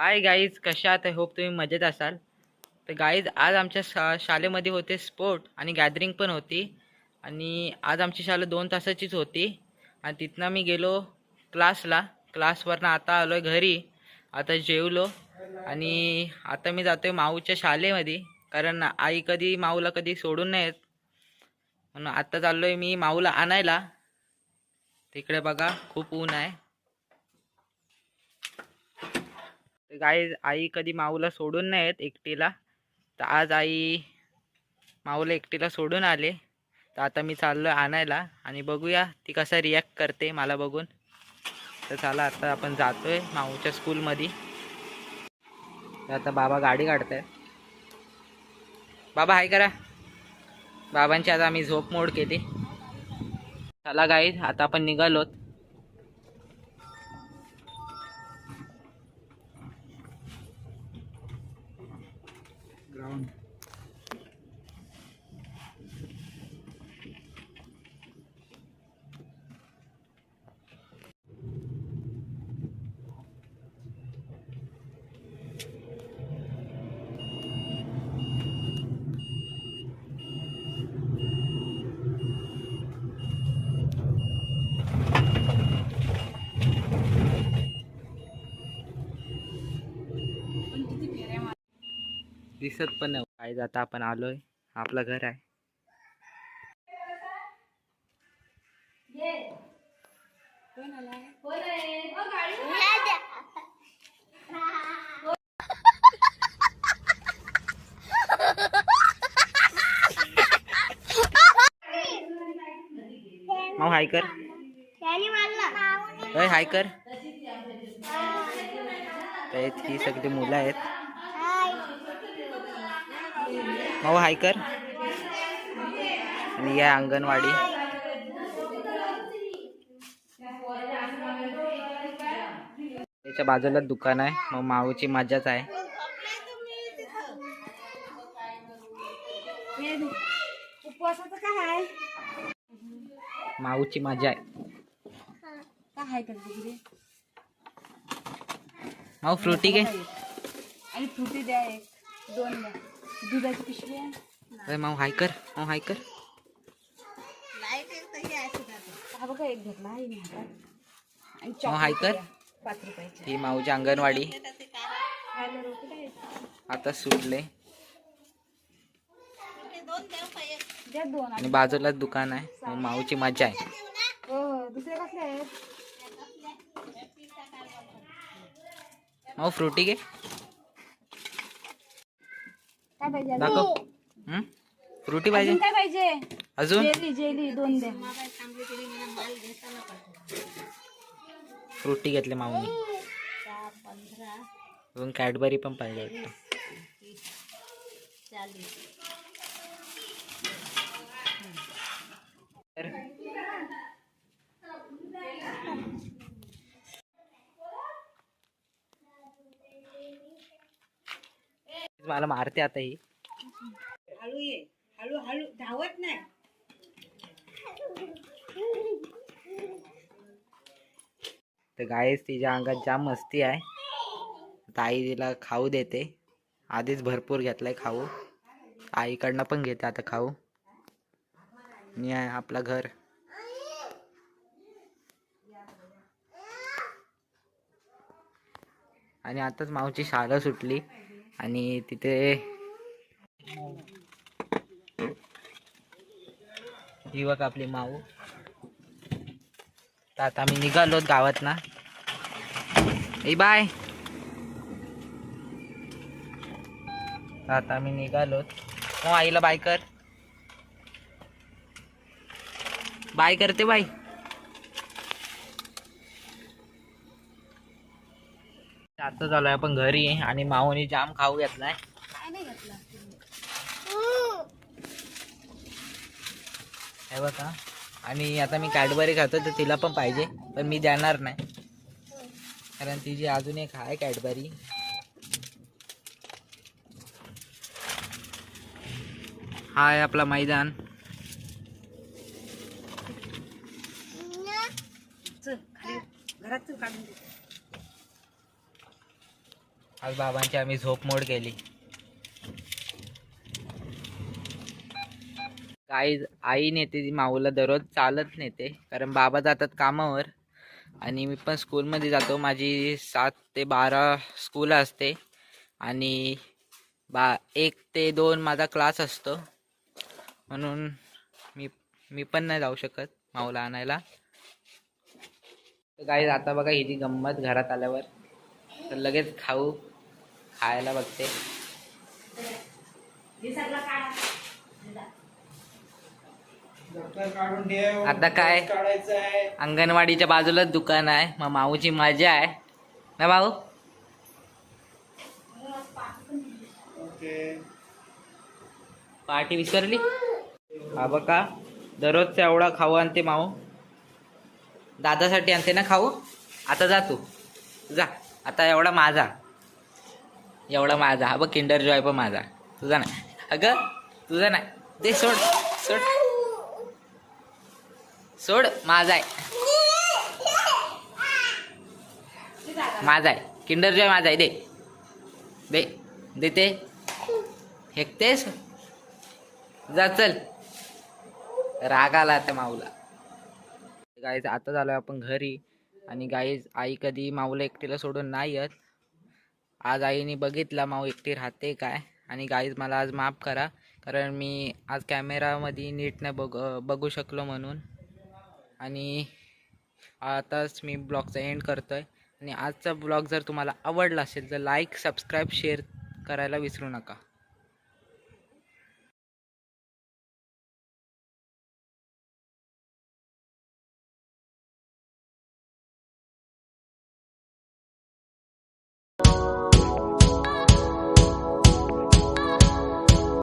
Hi guys कशा आहात? Hope तुम्ही मजेत असाल. तर गाईज आज आमच्या शा शाळेमध्ये होते स्पोर्ट आणि गॅदरिंग पण होती. आणि आज आमची शाळा दोन तासाचीच होती. आणि तिथनं मी गेलो क्लासला क्लासवरनं आता आलो आहे घरी. आता जेवलो. आणि आता मी जातो आहे माऊच्या शाळेमध्ये. कारण आई कधी माऊला कधी सोडून नाही येत. म्हणून आत्ता चाललो आहे मी माऊला आणायला. तिकडे बघा खूप ऊन आहे. गाई आई कधी माऊला सोडून नाही येत एकटीला. तर आज आई माऊला एकटीला सोडून आले. तर आता मी चाललो आणायला आणि बघूया ती कसा रिॲक्ट करते मला बघून. तर चला आता आपण जातोय माऊच्या स्कूलमध्ये तर आता बाबा गाडी काढतायत. बाबा हाय करा. बाबांची आता आम्ही झोप मोड केली. चला गाई आता आपण निघालोत. ground. दिसत पण नाही. काय आता आपण आलोय. आपलं घर आहे. माऊ हाय कर. अय हाय कर. ही सगळी मुलं आहेत. मऊ हाय कर. आणि या अंगणवाडी. त्याच्या बाजूलाच दुकान आहे. मग माऊची मजाच आहे. काय माऊची मजा आहे. काय माऊ फ्रुटी घे. आणि फ्रुटी द्या एक. दोन द्या. दुधाची पिशवी आहे. अरे माऊ हाय कर माऊ हाय कर. हा बघा एक घेतला आहे मी हातात. आणि माऊ हाय कर. द्या, पाच रुपयाची. ही माऊची अंगणवाडी. आता सुटले. दोन आणि बाजूलाच दुकान आहे. माऊची मजा आहे. हो हो दुसरे कसले आहेत? माऊ फ्रुटी घे. काय पाहिजे अजून? दाखव. हं? फ्रुटी पाहिजे? अजून काय पाहिजे? अजून? जेली जेली दोन फ्रुटी घेतले माऊनी अजून कॅडबरी पण पाहिजे वाटतं. तर मला मारते आता ही. हळू ये. हळू हळू. धावत नाही. तर गायच तिच्या अंगात जाम मस्ती आहे. आता आई तिला खाऊ देते. आधीच भरपूर घेतलाय खाऊ. आईकडनं पण घेते आता खाऊ. आणि आहे आपलं घर. आणि आताच माऊची शाळा सुटली. आणि तिथे युवक आपली माऊ. तर आता आम्ही निघालो गावात ना ए बाय. आता आम्ही निघालोत मग हो, आईला बाय कर. बाय करते बाई. आता चालूय आपण घरी आणि माऊनी जाम खाऊ घेतलाय. हे बघा. आणि आता मी कॅडबरी खातो तर तिला पण पाहिजे पण मी देणार नाही. कारण तिची अजून एक आहे कॅडबरी. हा आहे आपला मैदान. चल घरात चल आज बाबांची आम्ही झोप मोड केली. आई आई नेते ती माऊला दररोज चालत नेते. कारण बाबा जातात कामावर आणि मी पण स्कूलमध्ये जातो. माझी सात ते बारा स्कूल असते. आणि बा एक ते दोन माझा क्लास असतो. म्हणून मी मी पण नाही जाऊ शकत माऊला आणायला. काही आता बघा ही जी गंमत घरात आल्यावर. तर लगेच खाऊ. खायला बघते. आता काय? अंगणवाडीच्या बाजूलाच दुकान आहे. मग माऊची मजा आहे. ना भाऊ? पार्टी विसरली? हा बघा. दररोजचा एवढा खाऊ आणते माऊ. दादासाठी आणते ना खाऊ? आता जा तू. जा. आता एवढा माझा. एवढा माझा. हा बघ किंडर जॉय पण माझा. तुझा नाही. अगं तुझा नाही. दे सोड सोड. सोड माझा आहे. माझा आहे. किंडर जॉय माझा आहे. दे. दे. देते. हेकतेस जा चल. राग आला त्या माऊला. गाईज आता झालो आपण घरी. आणि गाईज आई कधी माऊला एकटीला सोडून नाही येत. आज आईने बघितला माऊ एकटी राहते काय? आणि गाईज मला आज माफ करा कारण मी आज कॅमेरामध्ये नीट नाही बघ बघू शकलो म्हणून. आणि आताच मी ब्लॉगचा एंड करतो आहे आणि आजचा ब्लॉग जर तुम्हाला आवडला असेल तर लाईक सबस्क्राईब शेअर करायला विसरू नका.